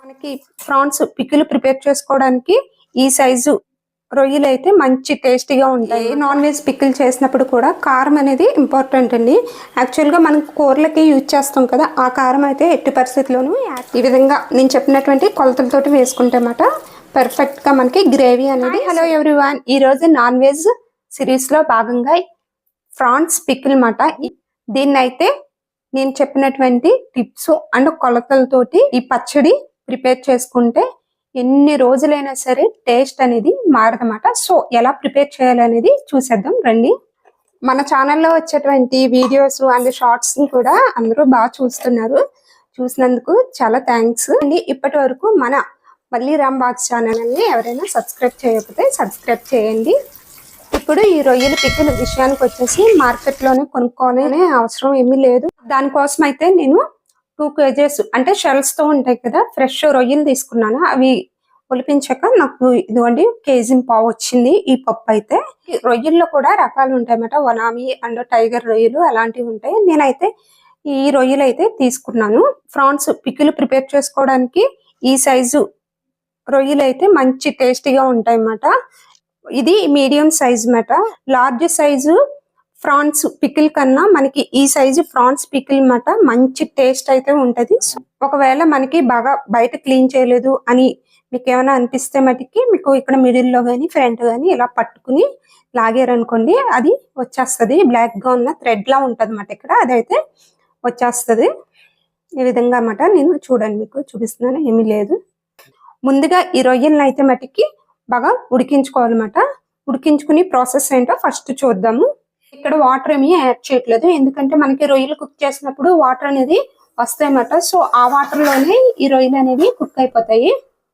మనకి prawns pickle prepare చేసుకోవడానికి ఈ సైజు రొయ్యలు అయితే మంచి టేస్టీగా ఉంటాయి. నాన్ వెజ్ పికిల్ చేసినప్పుడు కూడా కారం అనేది ఇంపార్టెంట్ అండి. యాక్చువల్గా మనం కూరలకి యూజ్ చేస్తాం కదా ఆ కారం అయితే ఎట్టి పరిస్థితుల్లోనూ ఈ విధంగా నేను చెప్పినటువంటి కొలతలతోటి వేసుకుంటే మాట పర్ఫెక్ట్గా మనకి గ్రేవీ అనేది హలో ఎవ్రీవన్ ఈ రోజు నాన్ వెజ్ సిరీస్లో భాగంగా ఫ్రాన్స్ పికిల్ మాట దీన్ని అయితే నేను చెప్పినటువంటి టిప్స్ అండ్ కొలతలతోటి ఈ పచ్చడి ప్రిపేర్ చేసుకుంటే ఎన్ని రోజులైనా సరే టేస్ట్ అనేది మారదన్నమాట. సో ఎలా ప్రిపేర్ చేయాలనేది చూసేద్దాం రండి. మన ఛానల్లో వచ్చేటువంటి వీడియోస్ అండ్ షార్ట్స్ కూడా అందరూ బాగా చూస్తున్నారు. చూసినందుకు చాలా థ్యాంక్స్. అండి ఇప్పటి వరకు మన మళ్ళీ రామ్ బాక్స్ ఛానల్ ఎవరైనా సబ్స్క్రైబ్ చేయకపోతే సబ్స్క్రైబ్ చేయండి. ఇప్పుడు ఈ రొయ్యల పిక్కల విషయానికి వచ్చేసి మార్కెట్లోనే కొనుక్కోనే అవసరం ఏమీ లేదు. దానికోసం అయితే నేను టూ కేజెస్ అంటే షెల్స్తో ఉంటాయి కదా ఫ్రెష్ రొయ్యలు తీసుకున్నాను. అవి ఒలిపించాక నాకు ఇదిగోండి కేజీ పావు వచ్చింది ఈ పప్పు అయితే. ఈ రొయ్యల్లో కూడా రకాలు ఉంటాయన్నమాట. వనామి అండ్ టైగర్ రొయ్యలు అలాంటివి ఉంటాయి. నేనైతే ఈ రొయ్యలు అయితే తీసుకున్నాను. ఫ్రాన్స్ పికిల్ ప్రిపేర్ చేసుకోవడానికి ఈ సైజు రొయ్యలు అయితే మంచి టేస్టీగా ఉంటాయి అన్నమాట ఇది మీడియం సైజ్ మాట లార్జ్ సైజు ఫ్రాన్స్ పికిల్ కన్నా మనకి ఈ సైజు ఫ్రాన్స్ పికిల్ మాట మంచి టేస్ట్ అయితే ఉంటది. ఒకవేళ మనకి బాగా బయట క్లీన్ చేయలేదు అని మీకు ఏమైనా అనిపిస్తే మటుకి మీకు ఇక్కడ మిడిల్లో ఫ్రంట్ కానీ ఇలా పట్టుకుని లాగారనుకోండి అది వచ్చేస్తుంది. బ్లాక్గా ఉన్న థ్రెడ్ లా ఉంటది అన్నమాట ఇక్కడ అదైతే వచ్చేస్తుంది. ఈ విధంగా అన్నమాట నేను చూడండి మీకు చూపిస్తున్నాను ఏమీ లేదు. ముందుగా ఈ రొయ్యలను అయితే మటుకి బాగా ఉడికించుకోవాలన్నమాట ఉడికించుకుని ప్రాసెస్ ఏంటో ఫస్ట్ చూద్దాము. ఇక్కడ వాటర్ ఏమీ యాడ్ చేయట్లేదు. ఎందుకంటే మనకి రొయ్యలు కుక్ చేసినప్పుడు వాటర్ అనేది వస్తాయన్నమాట. సో ఆ వాటర్లోనే ఈ రొయ్యలు అనేవి కుక్ అయిపోతాయి.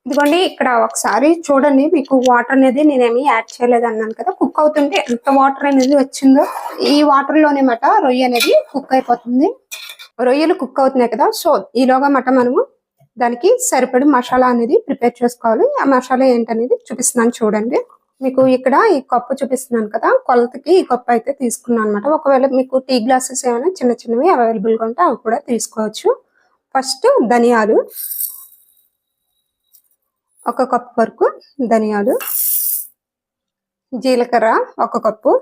ఇదిగోండి ఇక్కడ ఒకసారి చూడండి. మీకు వాటర్ అనేది నేనేమి యాడ్ చేయలేదు అన్నాను కదా. కుక్ అవుతుంటే ఎంత వాటర్ అనేది వచ్చిందో ఈ వాటర్లోనే మాట రొయ్య అనేది కుక్ అయిపోతుంది. రొయ్యలు కుక్ అవుతున్నాయి కదా. సో ఈలోగా మాట మనము దానికి సరిపడి మసాలా అనేది ప్రిపేర్ చేసుకోవాలి. ఆ మసాలా ఏంటనేది చూపిస్తున్నాను చూడండి. మీకు ఇక్కడ ఈ కప్పు చూపిస్తున్నాను కదా కొలతకి ఈ కప్పు అయితే తీసుకున్నాను అనమాట ఒకవేళ మీకు టీ గ్లాసెస్ ఏమైనా చిన్న చిన్నవి అవైలబుల్గా ఉంటే అవి కూడా తీసుకోవచ్చు. ఫస్ట్ ధనియాలు ఒక కప్పు వరకు ధనియాలు జీలకర్ర ఒక కప్పు.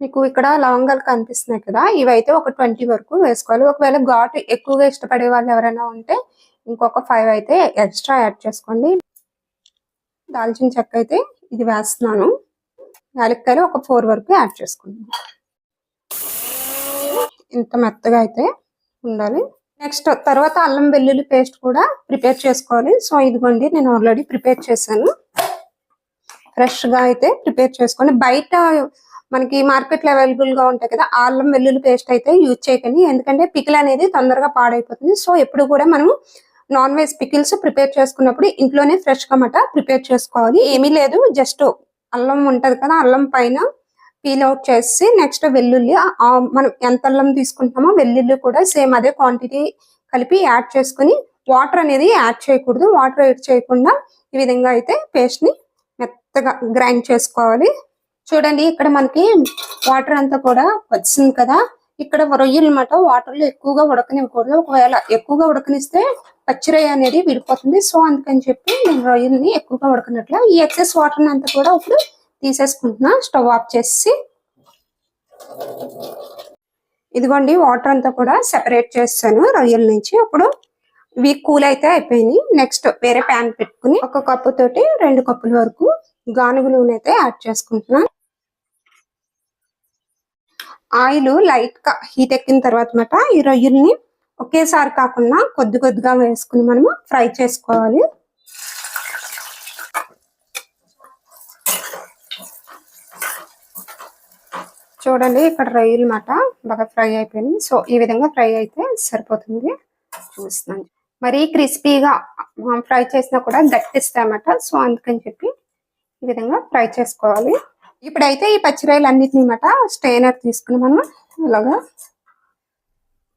మీకు ఇక్కడ లవంగాలు కనిపిస్తున్నాయి కదా ఇవైతే ఒక ట్వంటీ వరకు వేసుకోవాలి. ఒకవేళ ఘాటు ఎక్కువగా ఇష్టపడే వాళ్ళు ఎవరైనా ఉంటే ఇంకొక ఫైవ్ అయితే ఎక్స్ట్రా యాడ్ చేసుకోండి. దాల్చిన చెక్క అయితే ఇది వేస్తున్నాను. యాలక్కాయలు ఒక ఫోర్ వరకు యాడ్ చేసుకుంటాను ఇంత మెత్తగా అయితే ఉండాలి. నెక్స్ట్ తర్వాత అల్లం వెల్లుల్లి పేస్ట్ కూడా ప్రిపేర్ చేసుకోవాలి. సో ఇదిగోండి నేను ఆల్రెడీ ప్రిపేర్ చేశాను. ఫ్రెష్గా అయితే ప్రిపేర్ చేసుకొని బయట మనకి మార్కెట్లో అవైలబుల్గా ఉంటాయి కదా అల్లం వెల్లుల్లి పేస్ట్ అయితే యూజ్ చేయకండి. ఎందుకంటే పికిల్ అనేది తొందరగా పాడైపోతుంది. సో ఎప్పుడు కూడా మనం నాన్ వెజ్ పికిల్స్ ప్రిపేర్ చేసుకున్నప్పుడు ఇంట్లోనే ఫ్రెష్గా మట ప్రిపేర్ చేసుకోవాలి. ఏమీ లేదు జస్ట్ అల్లం ఉంటది కదా అల్లం పైన పీల్ అవుట్ చేసి నెక్స్ట్ వెల్లుల్లి మనం ఎంత అల్లం తీసుకుంటామో వెల్లుల్లి కూడా సేమ్ అదే క్వాంటిటీ కలిపి యాడ్ చేసుకుని వాటర్ అనేది యాడ్ చేయకూడదు. వాటర్ యాడ్ చేయకుండా ఈ విధంగా అయితే పేస్ట్ని మెత్తగా గ్రైండ్ చేసుకోవాలి. చూడండి ఇక్కడ మనకి వాటర్ అంతా కూడా వచ్చింది కదా. ఇక్కడ రొయ్యలు అనమాట వాటర్లో ఎక్కువగా ఉడకనివ్వకూడదు. ఒకవేళ ఎక్కువగా ఉడకనిస్తే పచ్చిరొయ్య అనేది విడిపోతుంది. సో అందుకని చెప్పి నేను రొయ్యల్ని ఎక్కువగా ఉడకనట్ల ఈ ఎక్సెస్ వాటర్ అంతా కూడా ఇప్పుడు తీసేసుకుంటున్నా. స్టవ్ ఆఫ్ చేసి. ఇదిగోండి వాటర్ అంతా కూడా సెపరేట్ చేస్తాను రొయ్యల నుంచి. అప్పుడు ఇవి కూల్ అయితే అయిపోయింది నెక్స్ట్ వేరే ప్యాన్ పెట్టుకుని ఒక కప్పు తోటి రెండు కప్పుల వరకు గానుగు నూనె అయితే యాడ్ చేసుకుంటున్నాను. ఆయిల్ లైట్గా హీట్ ఎక్కిన తర్వాత మాట ఈ రొయ్యల్ని ఒకేసారి కాకుండా కొద్ది కొద్దిగా వేసుకుని మనము ఫ్రై చేసుకోవాలి. చూడండి ఇక్కడ రొయ్యలు మాట బాగా ఫ్రై అయిపోయింది సో ఈ విధంగా ఫ్రై అయితే సరిపోతుంది. చూస్తున్నాను. మరీ క్రిస్పీగా ఫ్రై చేసినా కూడా గట్టిస్తాయన్నమాట సో అందుకని చెప్పి ఈ విధంగా ఫ్రై చేసుకోవాలి. ఇప్పుడైతే ఈ పచ్చిరాయలు అన్నిటిని మాట స్టెయినర్ తీసుకుని మనం ఇలాగా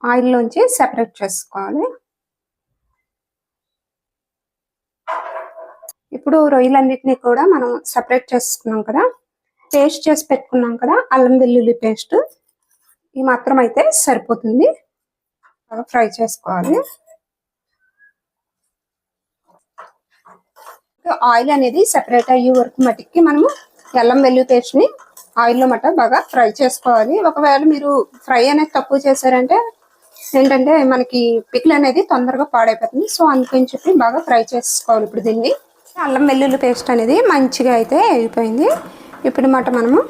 ఆయిల్లోంచి సెపరేట్ చేసుకోవాలి. ఇప్పుడు రొయ్యలన్నిటినీ కూడా మనం సెపరేట్ చేసుకున్నాం కదా పేస్ట్ చేసి పెట్టుకున్నాం కదా అల్లం వెల్లుల్లి పేస్ట్ ఈ మాత్రం అయితే సరిపోతుంది ఫ్రై చేసుకోవాలి. ఆయిల్ అనేది సెపరేట్ అయ్యే వరకు మటుకి మనము అల్లం వెల్లుల్లి పేస్ట్ని ఆయిల్లో మట బాగా ఫ్రై చేసుకోవాలి. ఒకవేళ మీరు ఫ్రై అనేది తక్కువ చేశారంటే ఏంటంటే మనకి పికిల్ అనేది తొందరగా పాడైపోతుంది. సో అందుకని చెప్పి బాగా ఫ్రై చేసుకోవాలి ఇప్పుడు దీన్ని. అల్లం వెల్లుల్లి పేస్ట్ అనేది మంచిగా అయితే అయిపోయింది. ఇప్పుడు మాట మనము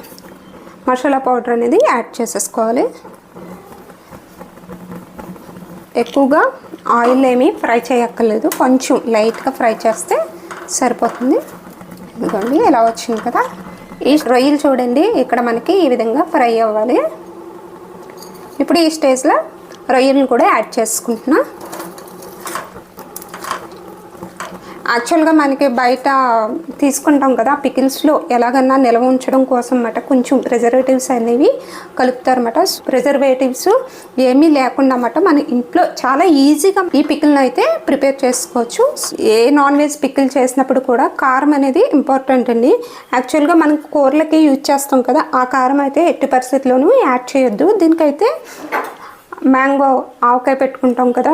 మసాలా పౌడర్ అనేది యాడ్ చేసేసుకోవాలి. ఎక్కువగా ఆయిల్ ఏమీ ఫ్రై చేయక్కర్లేదు. కొంచెం లైట్గా ఫ్రై చేస్తే సరిపోతుంది. ఇదిగోండి ఇలా వచ్చింది కదా? ఈ రొయ్యలు చూడండి. ఇక్కడ మనకి ఈ విధంగా ఫ్రై అవ్వాలి. ఇప్పుడు ఈ స్టేజ్లో రొయ్యలను కూడా యాడ్ చేసుకుంటున్నాను యాక్చువల్గా మనకి బయట తీసుకుంటాం కదా పికిల్స్లో ఎలాగన్నా నిల్వ ఉంచడం కోసం అన్నమాట కొంచెం ప్రిజర్వేటివ్స్ అనేవి కలుపుతారన్నమాట ప్రిజర్వేటివ్స్ ఏమీ లేకుండా అన్నమాట మన ఇంట్లో చాలా ఈజీగా ఈ పికిల్ని అయితే ప్రిపేర్ చేసుకోవచ్చు. ఏ నాన్ వెజ్ పికిల్ చేసినప్పుడు కూడా కారం అనేది ఇంపార్టెంట్ అండి. యాక్చువల్గా మనం కూరలకి యూజ్ చేస్తాం కదా ఆ కారం అయితే ఎట్టి పరిస్థితుల్లోనూ యాడ్ చేయొద్దు. దీనికైతే మ్యాంగో ఆవకాయ పెట్టుకుంటాం కదా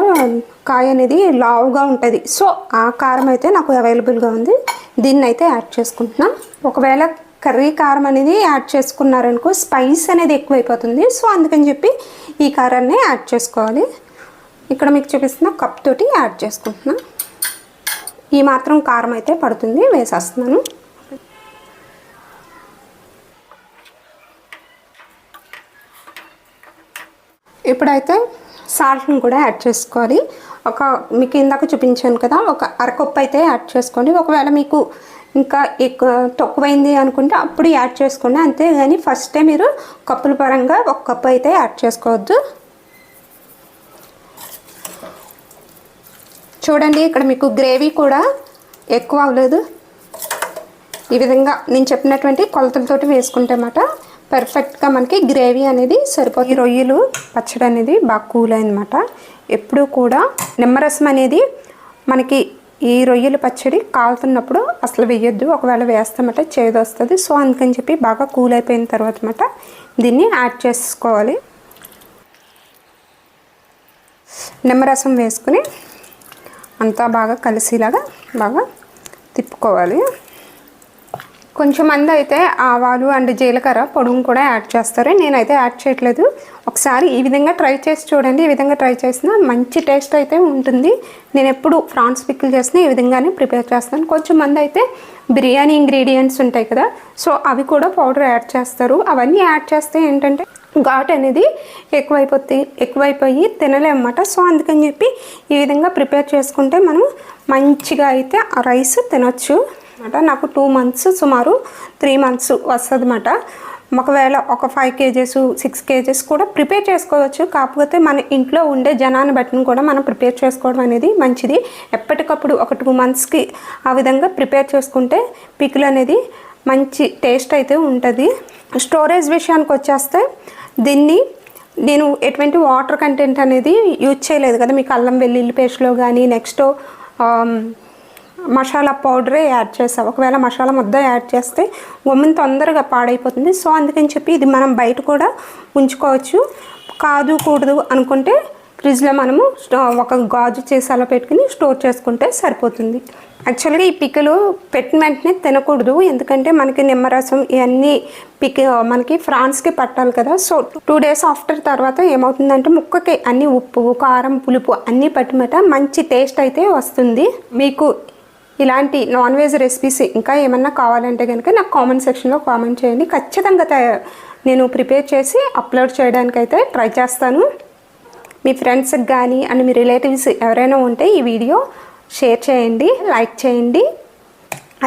కాయ అనేది లావుగా ఉంటుంది. సో ఆ కారం అయితే నాకు అవైలబుల్గా ఉంది. దీన్ని అయితే యాడ్ చేసుకుంటున్నాం. ఒకవేళ కర్రీ కారం అనేది యాడ్ చేసుకున్నారనుకో స్పైస్ అనేది ఎక్కువైపోతుంది. సో అందుకని చెప్పి ఈ కారాన్ని యాడ్ చేసుకోవాలి. ఇక్కడ మీకు చూపిస్తున్న కప్ తోటి యాడ్ చేసుకుంటున్నాం. ఈ మాత్రం కారం అయితే పడుతుంది వేసేస్తున్నాను. ఇప్పుడైతే సాల్ట్ని కూడా యాడ్ చేసుకోవాలి. ఒక మీకు ఇందాక చూపించాను కదా ఒక అరకప్పు అయితే యాడ్ చేసుకోండి. ఒకవేళ మీకు ఇంకా ఎక్కువ తక్కువైంది అనుకుంటే అప్పుడు యాడ్ చేసుకోండి. అంతేగాని ఫస్టే మీరు కప్పుల పరంగా ఒక కప్పు అయితే యాడ్ చేసుకోవద్దు. చూడండి ఇక్కడ మీకు గ్రేవీ కూడా ఎక్కువ అవ్వలేదు. ఈ విధంగా నేను చెప్పినటువంటి కొలతలతోటి వేసుకుంటే అన్నమాట పర్ఫెక్ట్గా మనకి గ్రేవీ అనేది సరిపోతుంది. రొయ్యలు పచ్చడి అనేది బాగా కూల్ అయిందన్నమాట. ఎప్పుడూ కూడా నిమ్మరసం అనేది మనకి ఈ రొయ్యల పచ్చడి కాలుతున్నప్పుడు అసలు వేయొద్దు. ఒకవేళ వేస్తామంటే చేదు వస్తుంది. సో అందుకని చెప్పి బాగా కూల్ అయిపోయిన తర్వాత మాట దీన్ని యాడ్ చేసుకోవాలి. నిమ్మరసం వేసుకుని అంతా బాగా కలిసేలాగా బాగా తిప్పుకోవాలి. కొంచెం మంది అయితే ఆవాలు అండ్ జీలకర్ర పొడుగు కూడా యాడ్ చేస్తారు. నేనైతే యాడ్ చేయట్లేదు. ఒకసారి ఈ విధంగా ట్రై చేసి చూడండి. ఈ విధంగా ట్రై చేసిన మంచి టేస్ట్ అయితే ఉంటుంది. నేను ఎప్పుడు ఫ్రాన్స్ పిక్కులు చేసిన ఈ విధంగానే ప్రిపేర్ చేస్తాను. కొంచెం మంది అయితే బిర్యానీ ఇంగ్రీడియంట్స్ ఉంటాయి కదా సో అవి కూడా పౌడర్ యాడ్ చేస్తారు. అవన్నీ యాడ్ చేస్తే ఏంటంటే ఘాట్ అనేది ఎక్కువైపోతే ఎక్కువైపోయి తినలేమన్నమాట సో అందుకని చెప్పి ఈ విధంగా ప్రిపేర్ చేసుకుంటే మనం మంచిగా అయితే రైస్ తినొచ్చు. అనమాట నాకు టూ మంత్స్ సుమారు త్రీ మంత్స్ వస్తుంది అనమాట ఒకవేళ ఒక ఫైవ్ కేజెస్ సిక్స్ కేజెస్ కూడా ప్రిపేర్ చేసుకోవచ్చు. కాకపోతే మన ఇంట్లో ఉండే జనాన్ని బట్టి కూడా మనం ప్రిపేర్ చేసుకోవడం అనేది మంచిది. ఎప్పటికప్పుడు ఒక టూ మంత్స్కి ఆ విధంగా ప్రిపేర్ చేసుకుంటే పికిల్ అనేది మంచి టేస్ట్ అయితే ఉంటుంది. స్టోరేజ్ విషయానికి వచ్చేస్తే దీన్ని నేను ఎటువంటి వాటర్ కంటెంట్ అనేది యూజ్ చేయలేదు కదా. మీకు అల్లం వెల్లుల్లి పేస్ట్లో కానీ నెక్స్ట్ మసాలా పౌడరే యాడ్ చేస్తాం. ఒకవేళ మసాలా ముద్ద యాడ్ చేస్తే గమ్ముని తొందరగా పాడైపోతుంది. సో అందుకని చెప్పి ఇది మనం బయట కూడా ఉంచుకోవచ్చు. కాదు కూడదు అనుకుంటే ఫ్రిడ్జ్లో మనము ఒక గాజు చేసాలో పెట్టుకుని స్టోర్ చేసుకుంటే సరిపోతుంది. యాక్చువల్గా ఈ పిక్కలు పెట్టిన వెంటనే తినకూడదు. ఎందుకంటే మనకి నిమ్మరసం ఇవన్నీ పిక్ మనకి ఫ్రాన్స్కి పట్టాలి కదా. సో టూ డేస్ ఆఫ్టర్ తర్వాత ఏమవుతుందంటే ముక్కకి అన్ని ఉప్పు కారం పులుపు అన్నీ పట్టుమట మంచి టేస్ట్ అయితే వస్తుంది. మీకు ఇలాంటి నాన్ వెజ్ రెసిపీస్ ఇంకా ఏమన్నా కావాలంటే కనుక నాకు కామెంట్ సెక్షన్లో కామెంట్ చేయండి. ఖచ్చితంగా నేను ప్రిపేర్ చేసి అప్లోడ్ చేయడానికి అయితే ట్రై చేస్తాను. మీ ఫ్రెండ్స్కి కానీ అండ్ మీ రిలేటివ్స్ ఎవరైనా ఉంటే ఈ వీడియో షేర్ చేయండి లైక్ చేయండి.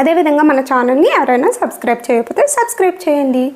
అదేవిధంగా మన ఛానల్ని ఎవరైనా సబ్స్క్రైబ్ చేయకపోతే సబ్స్క్రైబ్ చేయండి.